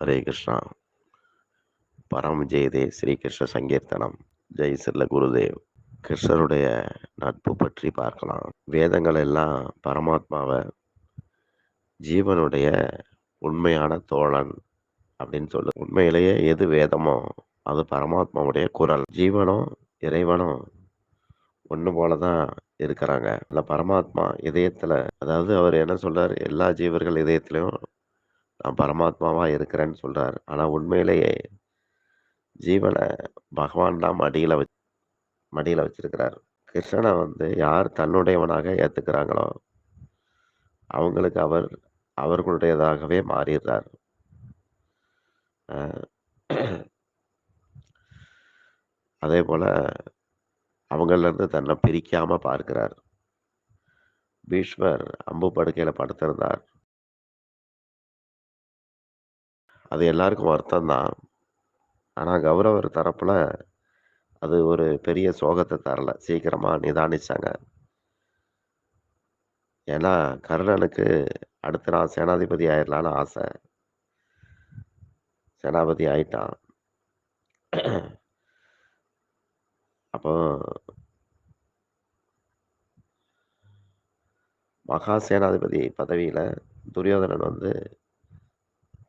ஹரே கிருஷ்ணா. பரம் ஜெயதே ஸ்ரீகிருஷ்ண சங்கீர்த்தனம். ஜெய் சில்ல குருதேவ். கிருஷ்ணருடைய நட்பு பற்றி பார்க்கலாம். வேதங்கள் எல்லாம் பரமாத்மாவை ஜீவனுடைய உண்மையான தோழன் அப்படின்னு சொல்லு உண்மையிலேயே எது வேதமோ அது பரமாத்மாவுடைய குரல். ஜீவனும் இறைவனும் ஒன்று போல தான் இருக்கிறாங்க. அந்த பரமாத்மா இதயத்தில் அதாவது அவர் என்ன சொல்றார்? எல்லா ஜீவர்கள் இதயத்திலையும் நான் பரமாத்மாவாக இருக்கிறேன்னு சொல்கிறார் ஆனால் உண்மையிலேயே ஜீவனை பகவான் தான் மடியில் வச் மடியில் வச்சிருக்கிறார். கிருஷ்ணனை வந்து யார் தன்னுடையவனாக ஏத்துக்கிறாங்களோ அவங்களுக்கு அவர் அவர்களுடையதாகவே மாறிடுறார். அதே போல் அவங்களிருந்து தன்னை பிரிக்காமல் பார்க்கிறார். பீஷ்மர் அம்பு படுக்கையில் படுத்திருந்தார். அது எல்லாருக்கும் வருத்தம் தான். கௌரவர் தரப்பில் அது ஒரு பெரிய சோகத்தை தரல. சீக்கிரமாக நிதானிச்சாங்க. ஏன்னா கர்ணனுக்கு அடுத்து நான் சேனாதிபதி ஆயிடலான்னு ஆசை. சேனாபதி ஆயிட்டான். அப்போ மகா சேனாதிபதி பதவியில் துரியோதனன் வந்து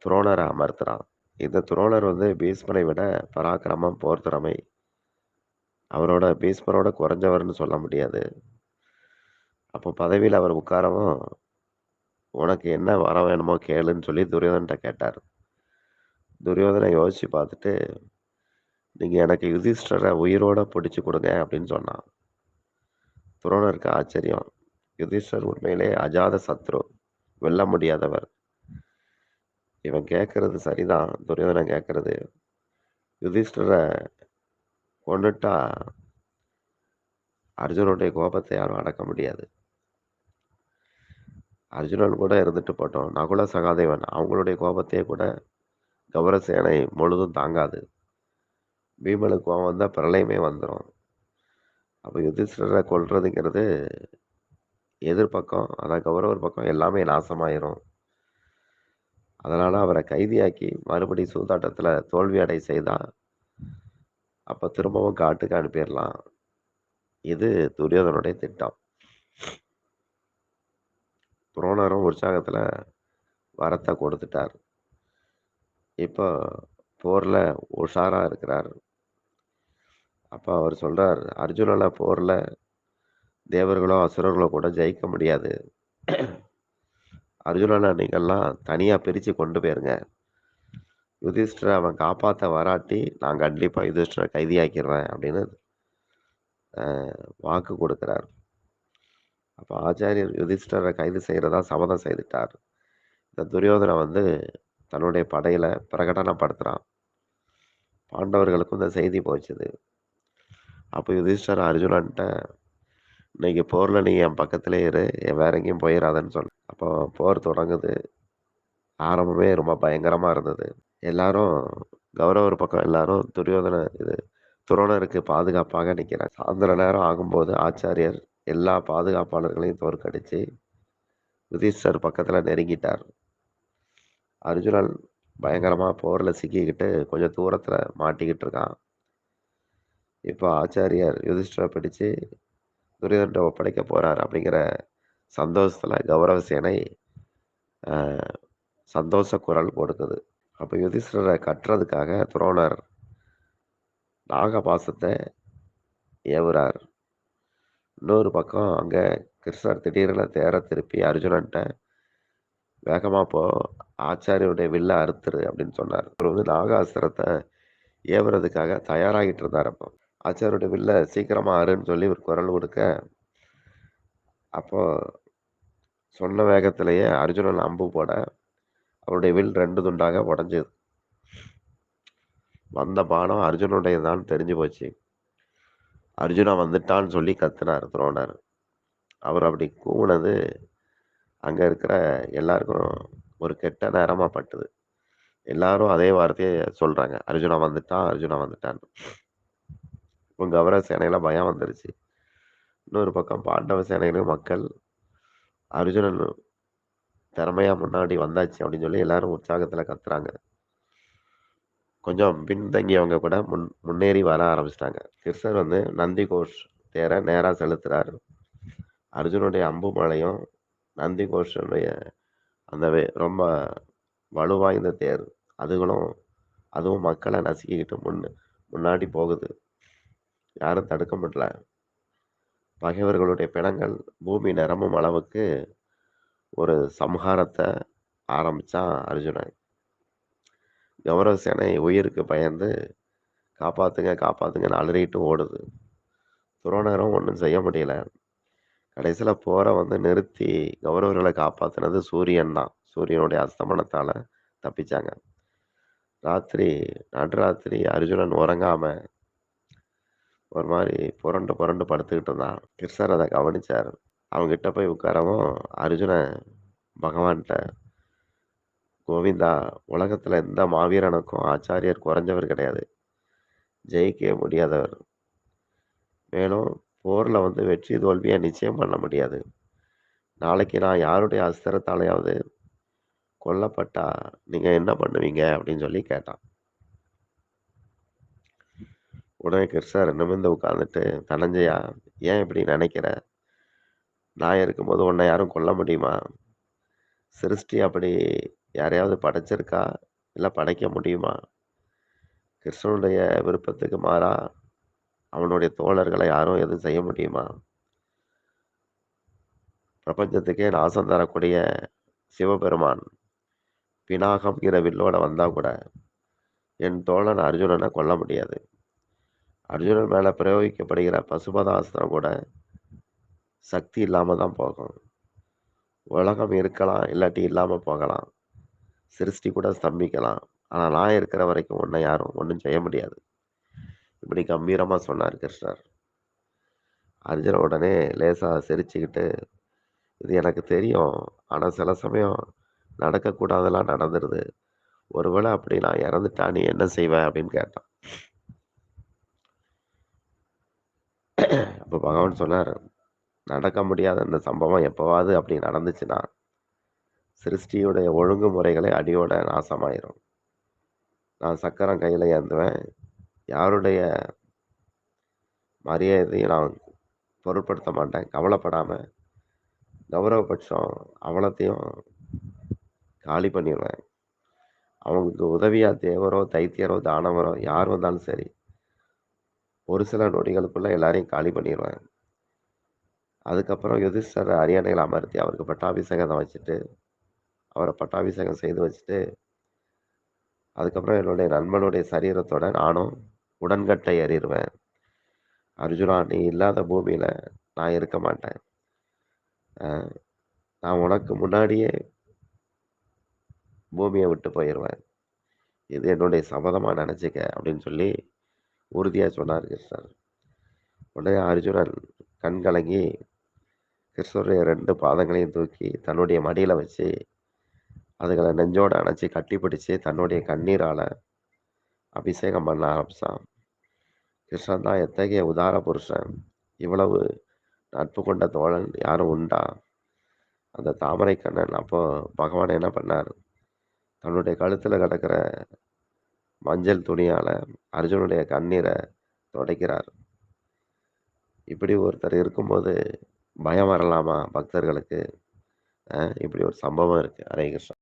துரோணரை அமர்த்துறான். இந்த துரோணர் வந்து பீஷ்மனை விட பராக்கிரமம் போர் திறமை அவரோட பீஷ்மரோட குறைஞ்சவர்னு சொல்ல முடியாது. அப்போ பதவியில் அவர் உட்காரவும் உனக்கு என்ன வர வேணுமோ கேளுன்னு சொல்லி துரியோதன்கிட்ட கேட்டார். துரியோதனை யோசித்து பார்த்துட்டு நீங்கள் எனக்கு யுதிஷ்டரை உயிரோட பிடிச்சி கொடுங்க அப்படின்னு சொன்னான். துரோணருக்கு ஆச்சரியம். யுதிஷ்டர் உண்மையிலே அஜாத சத்ரு வெல்ல முடியாதவர். இவன் கேட்கறது சரிதான். துரியோதனன் கேட்கறது யுதிஷ்டரை கொண்டுட்டா அர்ஜுனனுடைய கோபத்தை யாரும் அடக்க முடியாது. அர்ஜுனன் கூட இருந்துட்டு போட்டோம். நகுல சகாதேவன் அவங்களுடைய கோபத்தையே கூட கௌரசேனை முழுதும் தாங்காது. பீமனுக்கு கோபம் வந்தால் பிரளயமே வந்துடும் அப்போ யுதிஷ்டரை கொள்றதுங்கிறது எதிர்பக்கம் அதான் கௌரவர் பக்கம் எல்லாமே நாசமாயிரும். அதனால் அவரை கைதியாக்கி மறுபடி சூதாட்டத்தில் தோல்வி அடை அப்போ திரும்பவும் காட்டுக்கு அனுப்பிடலாம். இது துரியோதனுடைய திட்டம். துரோணரும் உற்சாகத்தில் வரத்தை கொடுத்துட்டார். இப்போ போரில் உஷாராக இருக்கிறார். அப்போ அவர் சொல்கிறார் அர்ஜுனனை போரில் தேவர்களோ அசுரர்களோ கூட ஜெயிக்க முடியாது. அர்ஜுனனை நீங்கள்லாம் தனியாக பிரித்து கொண்டு போயிருங்க. யுதிஷ்டரை அவன் காப்பாற்ற வராட்டி நான் கண்டிப்பாக யுதிஷ்டரை கைதியாக்கிடுறேன் அப்படின்னு வாக்கு கொடுக்குறார். அப்போ ஆச்சாரியர் யுதிஷ்டரை கைது செய்கிறதா சபதம் செய்துட்டார். இந்த துரியோதனை வந்து தன்னுடைய படையில் பிரகடனப்படுத்துகிறான் பாண்டவர்களுக்கும் இந்த செய்தி போச்சுது. அப்போ யுதிஷ்டர் அர்ஜுனன்ட்ட இன்னைக்கு போரில் நீ என் பக்கத்திலே இரு. என் வேற எங்கேயும் போயிடாதன்னு சொன்ன அப்போ போர் தொடங்குது. ஆரம்பமே ரொம்ப பயங்கரமாக இருந்தது. எல்லாரும் கௌரவர் பக்கம் எல்லாரும் துரியோதன இது துரோணருக்கு பாதுகாப்பாக நிற்கிறார் சாயந்தர நேரம் ஆகும்போது ஆச்சாரியர் எல்லா பாதுகாப்பாளர்களையும் தோற்கடித்து யுதிஷ்டர் பக்கத்தில் நெருங்கிட்டார். அர்ஜுனன் பயங்கரமாக போரில் சிக்கிக்கிட்டு கொஞ்சம் தூரத்தில் மாட்டிக்கிட்டு இருக்கான். இப்போ ஆச்சாரியர் யுதிஷ்டரை பிடிச்சு துரியோதன்ட்ட ஒப்படைக்க போகிறார் அப்படிங்கிற சந்தோஷத்தில் கௌரவ சேனை சந்தோஷ குரல் கொடுக்குது. அப்போ யுதிஷ்டரை கட்டுறதுக்காக துரோணர் நாகபாசத்தை ஏவுறார். இன்னொரு பக்கம் அங்கே கிருஷ்ணர் திடீரென தேர திருப்பி அர்ஜுனன்ட்ட வேகமாக போ ஆச்சாரியுடைய வில்ல அறுத்துரு அப்படின்னு சொன்னார். அவர் வந்து நாகாஸ்திரத்தை ஏவுறதுக்காக தயாராகிட்டு இருந்தார் அப்போ. ஆச்சாரோட வில்ல சீக்கிரமா ஆறுன்னு சொல்லி ஒரு குரல் கொடுக்க. அப்போ சொன்ன வேகத்திலேயே அர்ஜுனன் அம்பு போட அவருடைய வில் ரெண்டு துண்டாக உடஞ்சது. வந்த பானம் அர்ஜுனுடையதான் தெரிஞ்சு போச்சு. அர்ஜுனா வந்துட்டான்னு சொல்லி கத்துனார் துரோணர். அவர் அப்படி கூவுனது அங்கே இருக்கிற எல்லாருக்கும் ஒரு கெட்ட நேரமாக பட்டுது. எல்லாரும் அதே வார்த்தையை சொல்கிறாங்க அர்ஜுனா வந்துட்டான் அர்ஜுனா வந்துட்டான்னு. இப்போ கௌரவ சேனையில் பயம் வந்துருச்சு. இன்னொரு பக்கம் பாண்டவ சேனையிலும் மக்கள் அர்ஜுனன் திறமையாக முன்னாடி வந்தாச்சு அப்படின்னு சொல்லி எல்லாரும் உற்சாகத்தில் கத்துறாங்க. கொஞ்சம் பின்தங்கியவங்க கூட முன் முன்னேறி வர ஆரம்பிச்சிட்டாங்க. கிருஷ்ணர் வந்து நந்தி கோஷ் தேரை நேராக செலுத்துறாரு. அர்ஜுனுடைய அம்பு மலையும் நந்தி கோஷனுடைய அந்த வே- ரொம்ப வலுவாய்ந்த தேர் அதுகளும் அதுவும் மக்களை நசுக்கிக்கிட்டு முன் முன்னாடி போகுது. யாரும் தடுக்க முடியல. பகைவர்களுடைய பிணங்கள் பூமி நிரம்பும் அளவுக்கு ஒரு சம்ஹாரத்தை ஆரம்பித்தான் அர்ஜுனன். கௌரவ சேனை உயிருக்கு பயந்து காப்பாற்றுங்க காப்பாற்றுங்கன்னு அலறிட்டு ஓடுது. துரோணரும் ஒன்றும் செய்ய முடியல. கடைசியில் போரை வந்து நிறுத்தி கௌரவர்களை காப்பாற்றினது சூரியன் தான். சூரியனுடைய அஸ்தமனத்தால் தப்பிச்சாங்க. ராத்திரி நடுராத்திரி அர்ஜுனன் உறங்காமல் ஒரு மாதிரி புரண்டு புரண்டு படுத்துக்கிட்டு இருந்தான் கிருஷ்ணர் அதை கவனிச்சார். அவங்கிட்ட போய் உட்காரவும் அர்ஜுனன் பகவான்கிட்ட கோவிந்தா உலகத்தில் எந்த மாவீரனுக்கும் ஆச்சாரியர் குறைஞ்சவர் கிடையாது. ஜெயிக்க முடியாதவர். மேலும் போரில் வந்து வெற்றி தோல்வியை நிச்சயம் பண்ண முடியாது. நாளைக்கு நான் யாருடைய அஸ்திரத்தாலையாவது கொல்லப்பட்டா நீங்கள் என்ன பண்ணுவீங்க? அப்படின்னு சொல்லி கேட்டான். உடனே கிருஷ்ணர் நிமிர்ந்து உட்காந்துட்டு தனஞ்சயா ஏன் இப்படி நினைக்கிற? நான் இருக்கும்போது உன்னை யாரும் கொல்ல முடியுமா? சிருஷ்டி அப்படி யாரையாவது படைச்சிருக்கா? இல்லை படைக்க முடியுமா? கிருஷ்ணனுடைய விருப்பத்துக்கு மாறா அவனுடைய தோழர்களை யாரும் எதுவும் செய்ய முடியுமா? பிரபஞ்சத்துக்கே நாசம் தரக்கூடிய சிவபெருமான் பினாகம்ங்கிற வில்லோட வந்தால் கூட என் தோழன் அர்ஜுனனை கொல்ல முடியாது. அர்ஜுனன் மேலே பிரயோகிக்கப்படுகிற பசுபதாஸ்திரம் கூட சக்தி இல்லாமல் தான் போகும். உலகம் இருக்கலாம் இல்லாட்டி இல்லாமல் போகலாம். சிருஷ்டி கூட ஸ்தம்பிக்கலாம். ஆனால் நான் இருக்கிற வரைக்கும் ஒன்றை யாரும் ஒன்றும் செய்ய முடியாது. இப்படி கம்பீரமாக சொன்னார் கிருஷ்ணர். அர்ஜுன உடனே லேசாக சிரிச்சுக்கிட்டு இது எனக்கு தெரியும். ஆனால் சில சமயம் நடக்கக்கூடாதெல்லாம் நடந்துடுது ஒருவேளை அப்படி நான் இறந்துட்டா நீ என்ன செய்வேன் அப்படின்னு கேட்டான். அப்போ பகவான் சொன்னார் நடக்க முடியாத இந்த சம்பவம் எப்போவாது அப்படி நடந்துச்சுன்னா சிருஷ்டியுடைய ஒழுங்குமுறைகளை அடியோட நாசமாயிரும். நான் சக்கரம் கையில் ஏந்துவேன். யாருடைய மரியாதையும் நான் பொருட்படுத்த மாட்டேன். கவலைப்படாமல் கௌரவபட்சம் அவலத்தையும் காலி பண்ணிடுவேன் அவங்களுக்கு உதவியாக தேவரோ தைத்தியரோ தானவரோ யார் வந்தாலும் சரி ஒரு சில நொடிகளுக்குள்ளே எல்லாரையும் காலி பண்ணிடுவேன் அதுக்கப்புறம் யுதிஷ்டர் அரியணையில் அமர்த்தி அவருக்கு பட்டாபிஷேகத்தை வச்சுட்டு அவரை பட்டாபிஷேகம் செய்து வச்சுட்டு அதுக்கப்புறம் என்னுடைய நண்பனுடைய சரீரத்தோட நானும் உடன்கட்டை எறிடுவேன் அர்ஜுனா நீ இல்லாத பூமியில் நான் இருக்க மாட்டேன். நான் உனக்கு முன்னாடியே பூமியை விட்டு போயிடுவேன் இது என்னுடைய சபதமாக நினச்சிக்க அப்படின்னு சொல்லி உறுதியாக சொன்னார் கிருஷ்ணர் உடனே அர்ஜுனன் கண் கலங்கி கிருஷ்ணருடைய ரெண்டு பாதங்களையும் தூக்கி தன்னுடைய மடியில் வச்சு அதுகளை நெஞ்சோடு அணைச்சி கட்டி பிடிச்சி தன்னுடைய கண்ணீரால் அபிஷேகம் பண்ண ஆரம்பிச்சான். கிருஷ்ணன் தான் எத்தகைய உதார புருஷன்? இவ்வளவு நட்பு கொண்ட தோழன் யாரும் உண்டா? அந்த தாமரை கண்ணன் அப்போ பகவான் என்ன பண்ணார்? தன்னுடைய கழுத்தில் கிடக்கிற மஞ்சள் துணியால் அர்ஜுனுடைய கண்ணீரை துடைக்கிறார். இப்படி ஒருத்தர் இருக்கும்போது பயம் வரலாமா பக்தர்களுக்கு? இப்படி ஒரு சம்பவம் இருக்குது ஹரே கிருஷ்ணா.